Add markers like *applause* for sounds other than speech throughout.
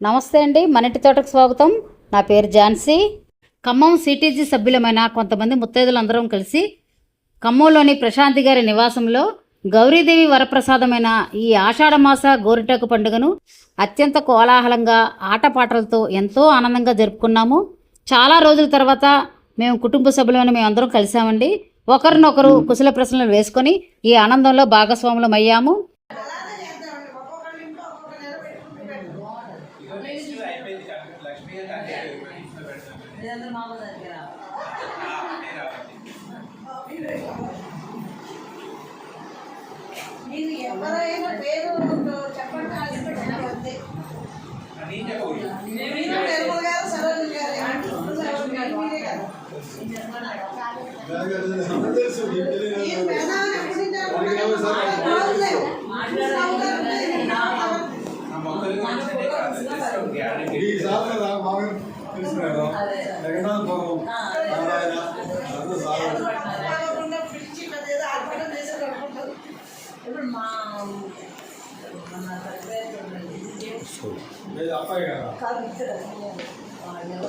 నమస్తే అండి. మన తోటకు స్వాగతం. నా పేరు ఝాన్సీ. ఖమ్మం సిటీజీ సభ్యులమైన కొంతమంది ముత్తైదులందరం కలిసి ఖమ్మంలోని ప్రశాంతి గారి నివాసంలో గౌరీదేవి వరప్రసాదమైన ఈ ఆషాఢమాస గోరిటాకు పండుగను అత్యంత కోలాహలంగా ఆటపాటలతో ఎంతో ఆనందంగా జరుపుకున్నాము. చాలా రోజుల తర్వాత మేము కుటుంబ సభ్యులమైన మేము అందరం కలిసామండి. ఒకరినొకరు కుశల ప్రశ్నలు వేసుకొని ఈ ఆనందంలో భాగస్వాములం అయ్యాము మీరు ఎవరైనా పేరు చెప్పండి అది పెట్టండి అంతే మీరు నిర్మల్ గారు సరోజు గారు అంటున్నారు సరోజు గారు మీరే కదా ఈ పెదాన్ని ఎప్పటి నుంచి అనుకుంటున్నారు? రావులేవు. రావు గారు ఉంటే ఈ సార్లు నాకు బాగా తెలుసు నారాయణ అందరూ. ఇప్పుడు మా మన అబ్బాయి కదా. వాళ్ళు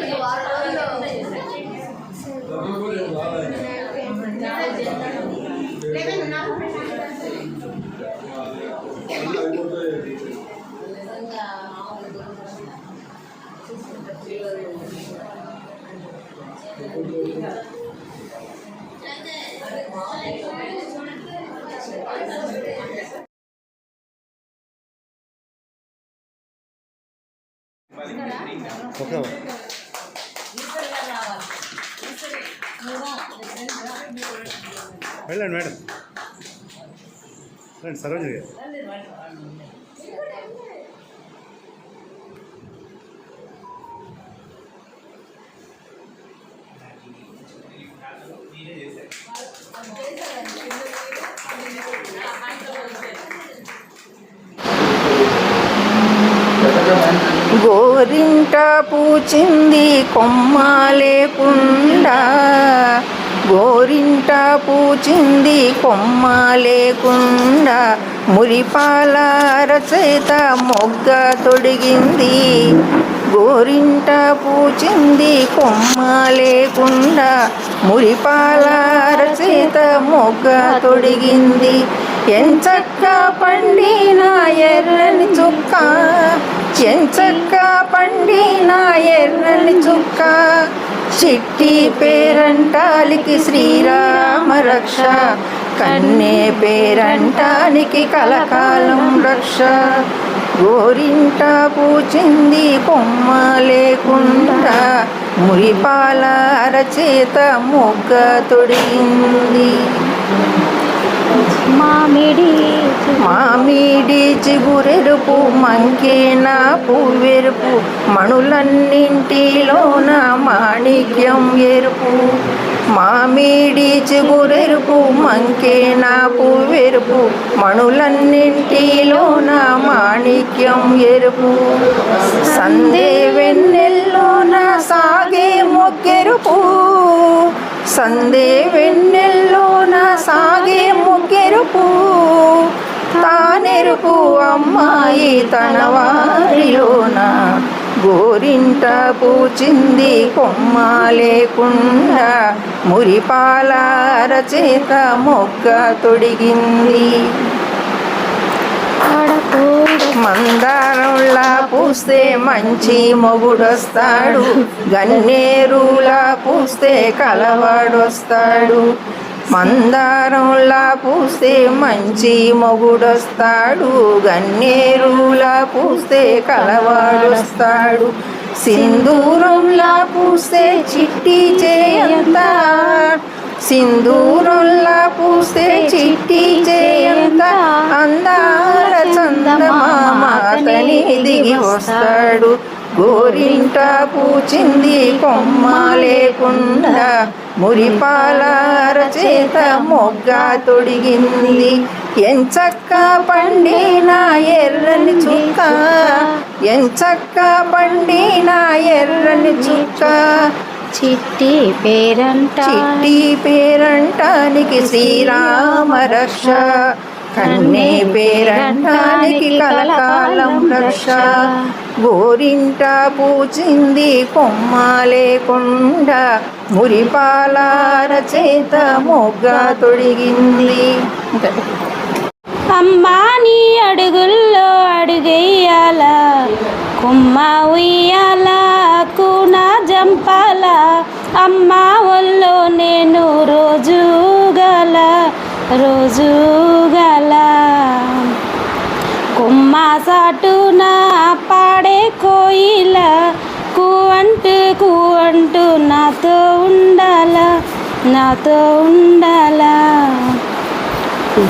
తెలియదు వెళ్ళండి మేడం. రండి సరోజని గారు. గోరింట పూచింది కొమ్మ లేకుండా. గోరింట పూచింది కొమ్మ లేకుండా. మురిపాల రచయిత మొగ్గ తొడిగింది. గోరింట పూచింది కొమ్మ లేకుండా. మురిపాల రచయిత మొగ్గ తొడిగింది. ఎంచక్క పండిన ఎర్రని చుక్క. చెంచక్క పండిన ఎర్రని చుక్క. చిట్టి పేరంటాలికి శ్రీరామ రక్ష. కన్నే పేరంటానికి కలకాలం రక్ష. గోరింట పూచింది కొమ్మ లేకుండా. మురిపాల అరచేత మొగ్గ తొడిగింది. మామిడి మామిడి చిగురెరుపు మంకేన పువ్వెరుపు మణులన్నింటిలోన మాణిక్యం ఎరుపు. మామిడి చిగురెరుపు మంకేన పువ్వెరుపు మణులన్నింటిలోన మాణిక్యం ఎరుపు. సందే వెన్నెల్లోన సాగే మొక్కెరుపు సందే వెన్నెల్లోన సాగే ముగ్గురుపు తానెరుపు అమ్మాయి తన వారిలోన గోరింట పూచింది కొమ్మ లేకుండా మురిపాల రచేత మొగ్గ తొడిగింది. మందారంలా పూస్తే మంచి మొగుడొస్తాడు. గన్నేరులా పూస్తే కలవాడొస్తాడు. మందారంలా పూస్తే మంచి మొగుడొస్తాడు. గన్నేరులా పూస్తే కలవాడొస్తాడు. సింధూరంలా పూస్తే చిట్టి చేయంతా. సింధూరంలా పూస్తే చిట్టి చేయంత అందాల చందమామ అతని దిగి వస్తాడు. గోరింట పూచింది కొమ్మ లేకుండా మురిపాలార చేత మొగ్గ తొడిగింది. ఎంచక్క పండిన ఎర్రని చుక్క ఎంచక్క పండిన ఎర్రని చుక్క చిట్టి పేరంట. చిట్టి పేరంటానికి శ్రీరామ రక్ష. కన్నే పేరంటానికి కలకాలం రక్ష. గోరింట పూచింది కొమ్మ లేకుండా మురిపాలార చేత మొగ్గ తొడిగింది. అమ్మా నీ అడుగుల్లో అడుగెయ్యాల. కుమ్మ ఉయ్యాల కూన జంపాల అమ్మా ఒళ్ళో నేను రోజు గల రోజు గల. కుమ్మ సాటున పాడే కోయిల కూవంటు కూవంటు నాతో ఉండాల నాతో ఉండాలా.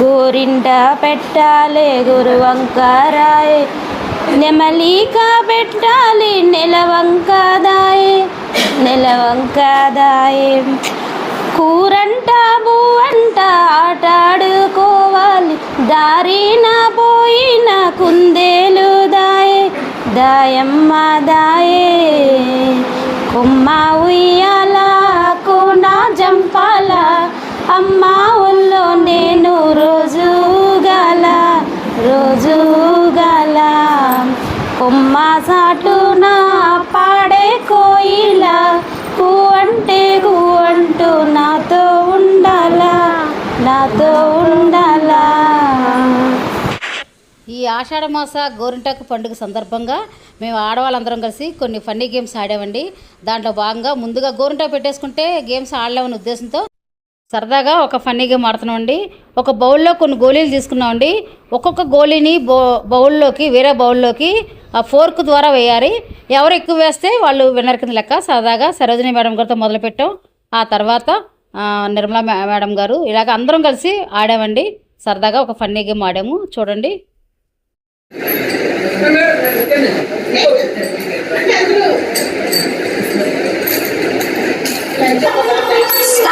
గోరింట పెట్టాలి గురు వంకారాయ్ నెమలిక పెట్టాలి నెల వంకాదాయే నెల కూరంట బువ్వంట ఆటాడుకోవాలి. దారిన పోయిన కుందేలు దాయే దాయమ్మ దాయే. కొమ్మ ఉయ్యాల కూన జంపాల అమ్మ ఊళ్ళో నేను రోజు గల రోజు గల. కొమ్మ సాటునా ఈ ఆషాఢ మాస గోరింటాకు పండుగ సందర్భంగా మేము ఆడవాళ్ళందరం కలిసి కొన్ని ఫన్నీ గేమ్స్ ఆడామండి. దాంట్లో భాగంగా ముందుగా గోరింటాకు పెట్టేసుకుంటే గేమ్స్ ఆడలేమనే ఉద్దేశంతో సరదాగా ఒక ఫన్నీ గేమ్ ఆడుతున్నామండి. ఒక బౌల్లో కొన్ని గోళీలు తీసుకున్నామండి. ఒక్కొక్క గోళీని బౌ బౌల్లోకి వేరే బౌల్లోకి ఆ ఫోర్క్ ద్వారా వేయాలి. ఎవరు ఎక్కువ వేస్తే వాళ్ళు విన్నర్ కింద లెక్క సరదాగా సరోజిని మేడం గారితో మొదలుపెట్టాం. ఆ తర్వాత నిర్మలా మేడం గారు ఇలాగ అందరం కలిసి ఆడామండి. సరదాగా ఒక ఫన్నీ గేమ్ ఆడాము. చూడండి. *laughs* 慢慢，慢慢，你就是的。你看这个，哎，叫他别死啊！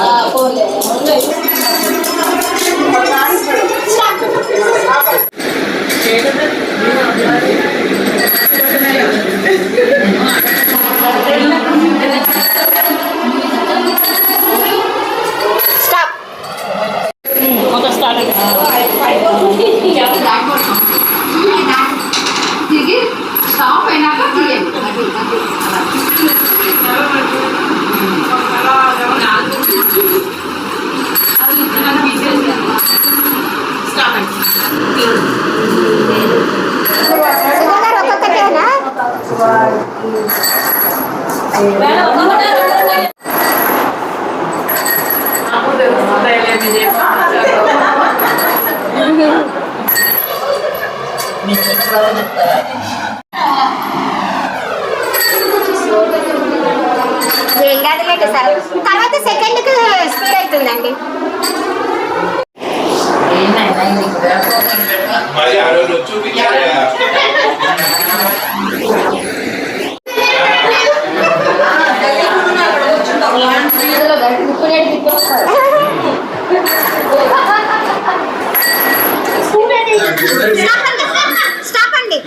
ఆ, పోన్లే. తిరిగి స్టాప్ అయినాక తీయండి అది అది అలా. ఏం కాదులేండి సార్ తర్వాత సెకండ్కి స్పీడ్ అవుతుందండి మరి ఆ రోజు చూపించాలి ఇందులో గట్టి తిప్పులేడు తిప్పేస్తారు స్టాప్ అండి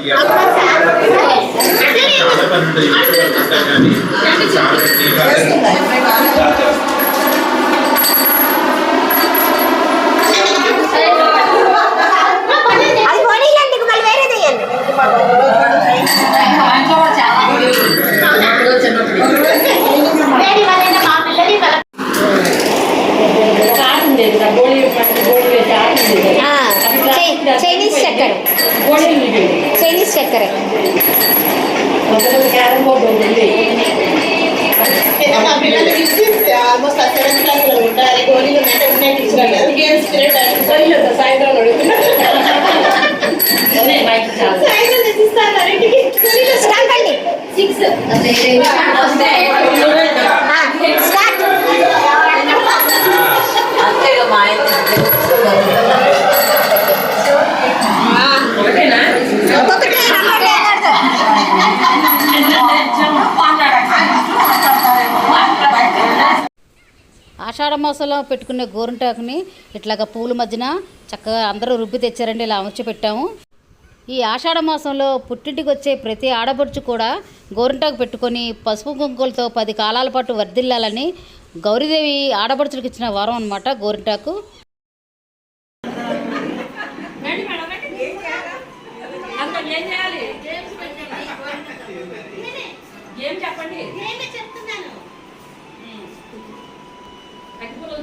అది పోనీయండి మళ్ళీ వేరేది వేయండి వేరే వాళ్ళైనా మా పిల్లలు వాళ్ళ ఆ, చై- చైనీస్ చక్కెర చైనీస్ చక్కెర అన్నారు గేమ్స్ పీరియడ్ గోళీలు సాయంత్రం సాయంత్రం తెచ్చిస్తాను సిక్స్ మాసంలో పెట్టుకునే గోరింటాకుని ఇట్లాగ పూల మధ్యన చక్కగా అందరూ రుబ్బి తెచ్చారండి ఇలా అమర్చి పెట్టాము. ఈ ఆషాఢ మాసంలో పుట్టింటికి వచ్చే ప్రతి ఆడపడుచు కూడా గోరింటాకు పెట్టుకొని పసుపు కుంకులతో పది కాలాల పాటు వర్ధిల్లాలని గౌరీదేవి ఆడపడుచులకు ఇచ్చిన వరం అనమాట గోరింటాకు. తొమ్మిది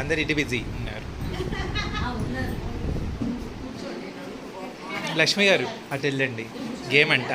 అందరు ఇటు బిజీ ఉన్నారు. లక్ష్మి గారు అటు వెళ్ళండి. గేమ్ అంట.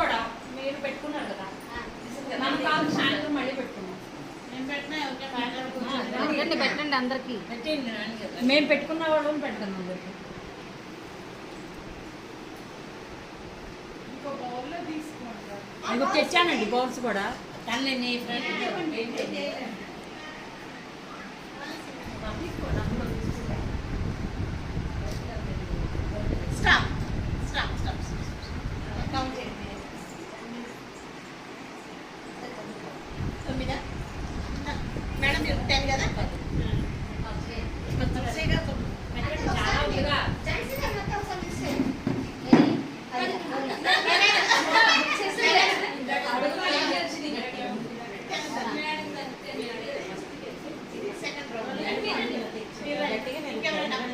కూడా మీరు పెట్టుకున్నారు కదా? మనం కాదు సాయంత్రం మళ్ళీ పెట్టుకున్నాం నేను పెట్టినా ఓకే పెట్టండి పెట్టండి. అందరికీ. మేము పెట్టుకున్న వాళ్ళని పెట్టు. ఇదిగో తెచ్చానండి బౌల్స్ కూడా. తల్లి నీ friend stop stop stop count చేయండి తొమ్మిదా మేడం మీరు టెన్ కదా చాలా ఉందిగా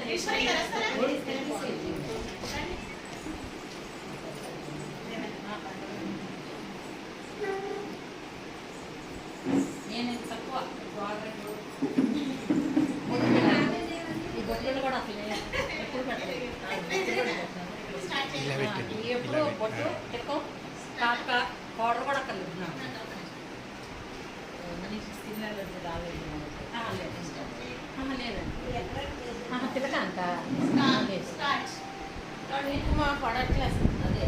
ఈశ్వరి గారు వస్తారా నేను తక్కువ గవర్నమెంట్ ఈ గొప్పలు కూడా అసలు ఎప్పుడు పెట్టలేదు ఇలా పెట్టండి ఎప్పుడు పొట్టు ఎక్కువ కాక పౌడర్ కూడా అక్కర్లేదు నాకు ఆహా, లేదు. ఆహా, లేదండి ఆహా, తిరగంట మా పడట్లేదు అదే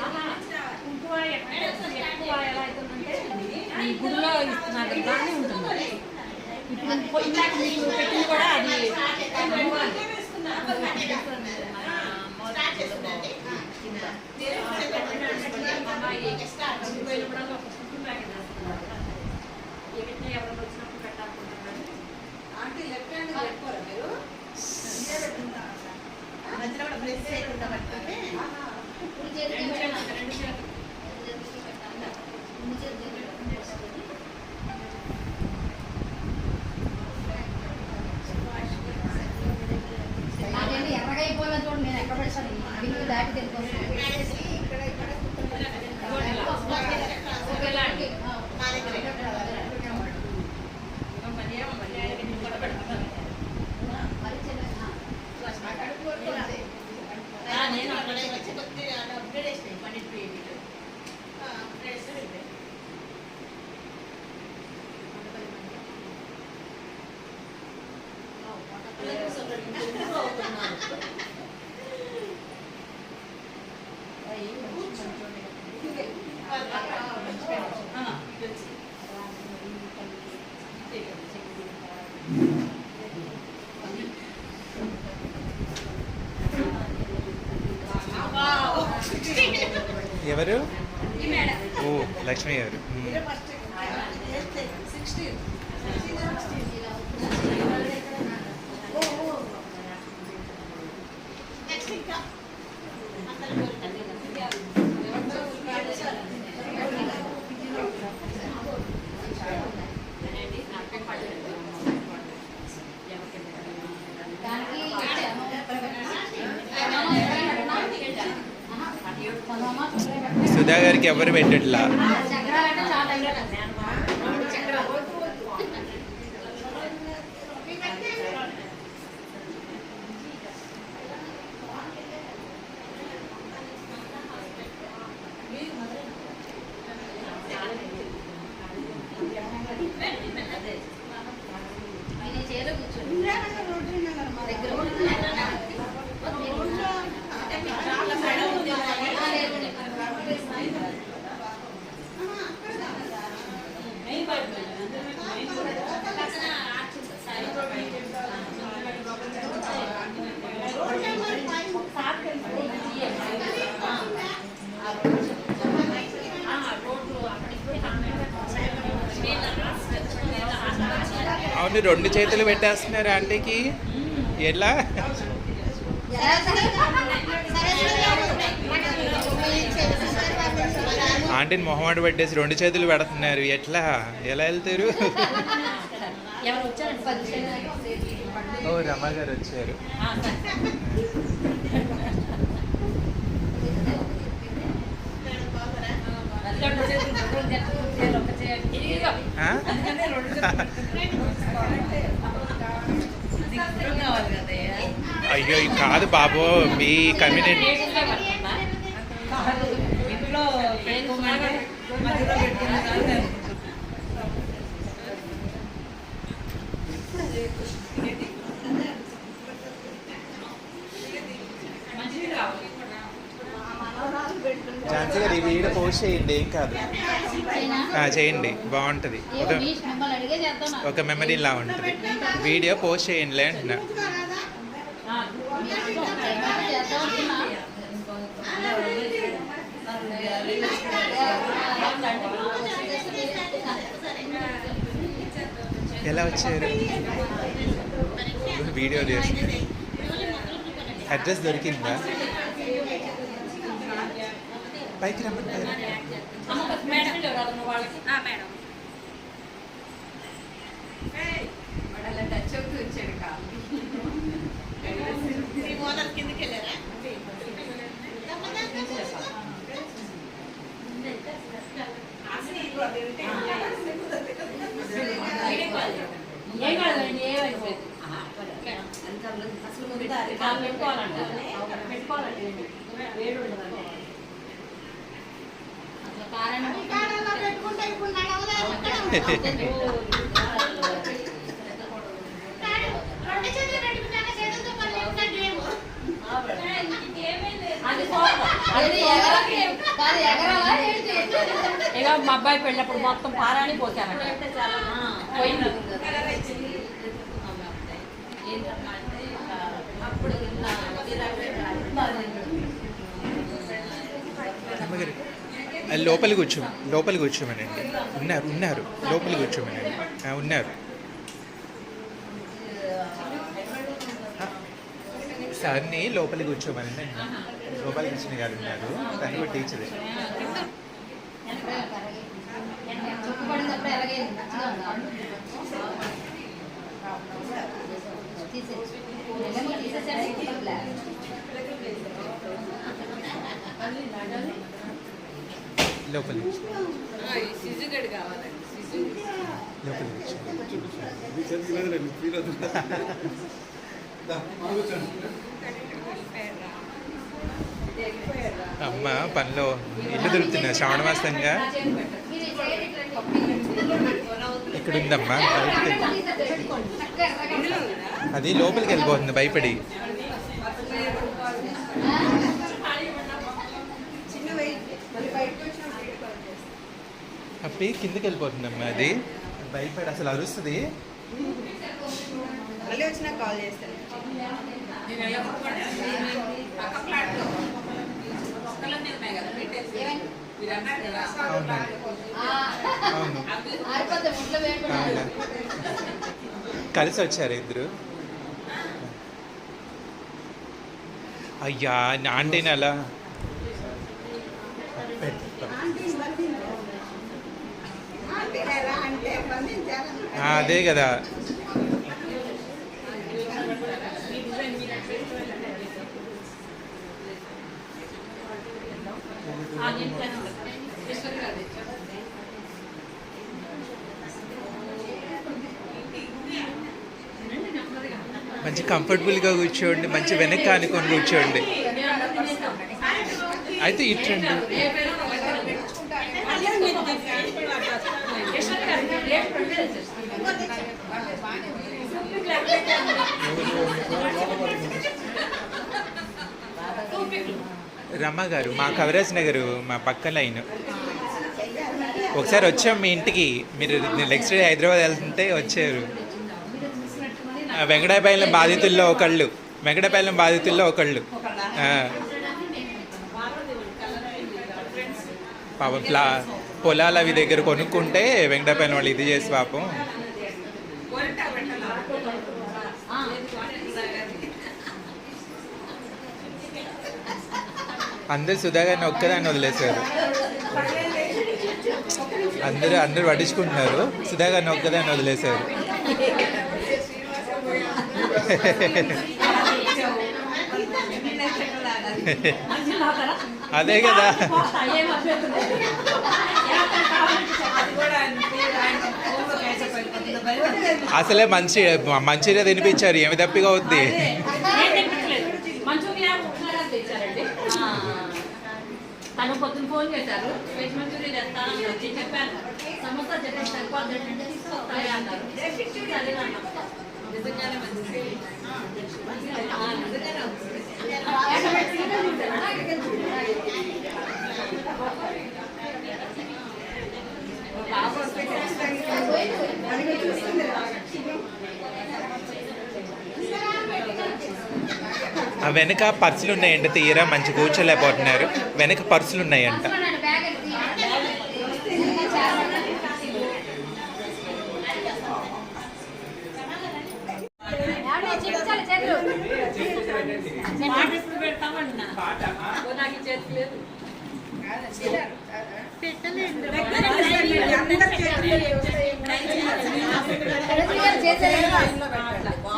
ఆహా, కుంకుమ ఎక్కువ ఎక్కువ ఎలా అవుతుందంటే ఈ గుడిలో ఇస్తున్నారు బాగానే ఉంటుంది ఇప్పుడు ఇందాక మీకు పెట్టింది కూడా అది పోయినప్పుడల్లా ఒక వచ్చినప్పుడు లెఫ్ట్ హ్యాండ్ పెట్టుకోరా మీరు మధ్యలో కూడా బ్రెస్ చేయకుండా పట్టుకుంటే రెండు చేతులు రెండు చేతులు അവർക്ക് അവർ വേണ്ടിയിട്ടില്ല అవును రెండు చేతులు పెట్టేస్తున్నారు ఆంటీకి. ఎలా? ఆంటీని మొహమాట పెట్టేసి రెండు చేతులు పెడుతున్నారు. ఎట్లా? ఎలా వెళ్తారు? ఓ రమ గారు వచ్చారు. ఇదిగో. *laughs* అయ్యో కాదు బాబు. మీ కమ్యూనిటీ ఇంట్లో పెట్టుకోమంటే మధ్యలో పెట్టుకున్న కాదు మంచిది కావాలి ఝాన్సీ గారు ఈ వీడియో పోస్ట్ చేయండి ఏం కాదు. ఆ, చేయండి బాగుంటుంది. ఒక ఒక మెమరీ లా ఉంటుంది. వీడియో పోస్ట్ చేయండి అంటున్నా. ఎలా వచ్చారు? వీడియో చేసి అడ్రస్ దొరికిందా? పైకి రమ్మంటారు అమ్మ మేడం. ఎవరు వాళ్ళకి మేడం. ఏం కాదండి ఏమైంది పెట్టుకోవాలంట పెట్టుకోవాలంటే ఇక మా అబ్బాయి పెళ్ళప్పుడు మొత్తం పారాణి పోసానంట పోయింది అమ్మగారు ఆ, లోపలికి కూర్చో లోపలికి కూర్చోమనండి. ఉన్నారు ఉన్నారు. లోపలికి కూర్చోమనండి. ఉన్నారు. సార్ని లోపలికి కూర్చోమనండి. లోపలి వచ్చిన గారు ఉన్నారు. తను కూడా టీచరే. తీసేసాడు, కూర్చోండి. అమ్మ పనిలో ఇల్లు దొరుకుతున్నా శ్రావణ మాసంగా. ఇక్కడ ఉందమ్మా. అది లోపలికి వెళ్ళిపోతుంది భయపడి. అప్పి కిందకి వెళ్ళిపోతుందమ్మా అది. భయపడి అసలు అరుస్తుంది. మళ్ళీ కాల్ చేస్తాను అవునా. కలిసి వచ్చారు ఇద్దరు? అయ్యా ఆంటీని అలా ఆ, అదే కదా. మంచి కంఫర్టబుల్గా కూర్చోండి మంచి వెనక్కి అనుకొని కూర్చోండి. అయితే ఇట్రండి రమ్మ గారు మా కవరాజ్ నగర్ మా పక్క లైన్ ఒకసారి వచ్చాం మీ ఇంటికి. మీరు నెక్స్ట్ డే హైదరాబాద్ వెళ్తుంటే వచ్చారు. ఆ, బాధితుల్లో ఒకళ్ళు. వెంకటాయపాలెం బాధితుల్లో ఒకళ్ళు. పాపం ప్లా పొలాలు అవి దగ్గర కొనుక్కుంటే వెంకటాయపాలెం వాళ్ళు ఇది చేసి పాపం అందరు సుధాగారిని ఒక్కదాన్ని వదిలేశారు. అందరూ అందరూ పట్టించుకుంటున్నారు. సుధాగారిని ఒక్కదాన్ని వదిలేశారు. అదే కదా. అసలే మంచి మంచిగా తినిపించారు. ఏమి తప్పిగా అవుద్ది? తను పొద్దున్న ఫోన్ చేశారు. వెజ్ మంచూరియా తెస్తానని వచ్చి చెప్పాను. సమోసా చెప్పి సరిపోద్దంటే తీసుకొస్తాయా అన్నారు. నిజంగానే మంచిది వెనక పర్సులు ఉన్నాయంట తీరా మంచి కూర్చోలేకపోతున్నారు. వెనక పర్సులు ఉన్నాయంట మాట ఎప్పుడు పెడతామన్నా ఓ, నాకు ఈ చేతికి లేదు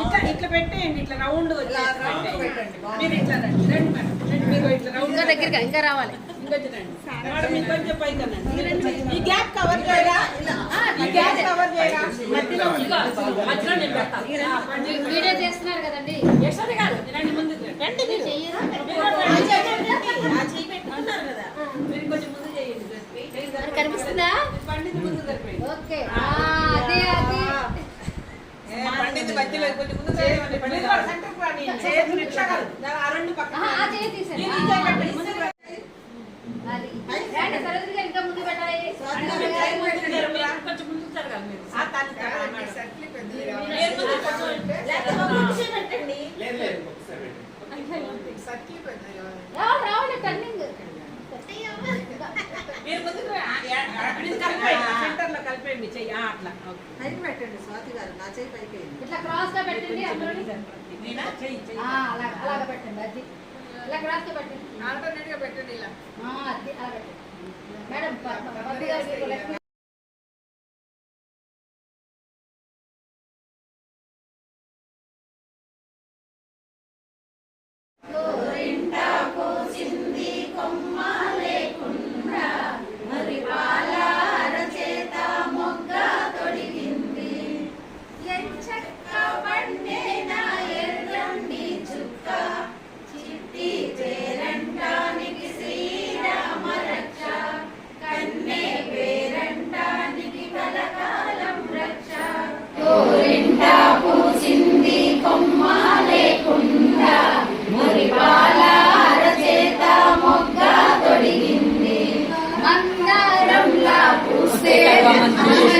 ఇట్లా ఇట్లా పెట్టేయండి ఇట్లా రౌండ్ పెట్టండి మీరు ఇట్లా రండి రండి మేడం రండి, మీరు ఇట్లా రౌండ్ ఇంకా దగ్గరికి ఇంకా రావాలి. ఇంకొంచెం రండి. మేడం మీరు కొంచెం పైకి అనండి. ఈ గ్యాప్ కవర్ చేయరా? ఈ గ్యాప్ కవర్ చేయరా? మధ్యలో ఇదిగో, మధ్యలో నేను పెడతాను ఆ, పండు. వీడియో చేస్తున్నారు కదండి. యశోద గారు రండి ముందుకు రండి మీరు. ఆ చేయి పెట్టుకున్నారు కదా. మీరు కొంచెం ముందు చేయండి. కనిపిస్తుందా? ముందు ఓకే. ఆ, అదే అది. సర్కిల్ పెట్టండి రావాలి రావాలి టర్నింగ్ మీరు ముందుకు రా. మీరు కలిపేయండి సెంటర్లో కలిపేయండి చెయ్యి ఆ, అట్లా. పైకి పెట్టండి స్వాతి గారు నా చేయి పైకి ఇట్లా క్రాస్గా పెట్టండి అందులోని. నేనా చెయ్యి చెయ్యి ఆ, అలా అలాగా పెట్టండి అది. ఇలా క్రాస్గా పెట్టండి. ఆల్టర్నేట్గా పెట్టండి ఇలా. ఆ, అది అలా పెట్టండి. మేడం పూస్తే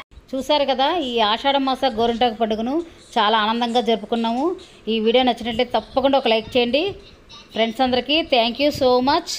చూశారు కదా ఈ ఆషాఢ మాస గోరింటాకు పండుగను చాలా ఆనందంగా జరుపుకున్నాము. ఈ వీడియో నచ్చినట్లయితే తప్పకుండా ఒక లైక్ చేయండి. ఫ్రెండ్స్ అందరికీ థ్యాంక్ యూ సో మచ్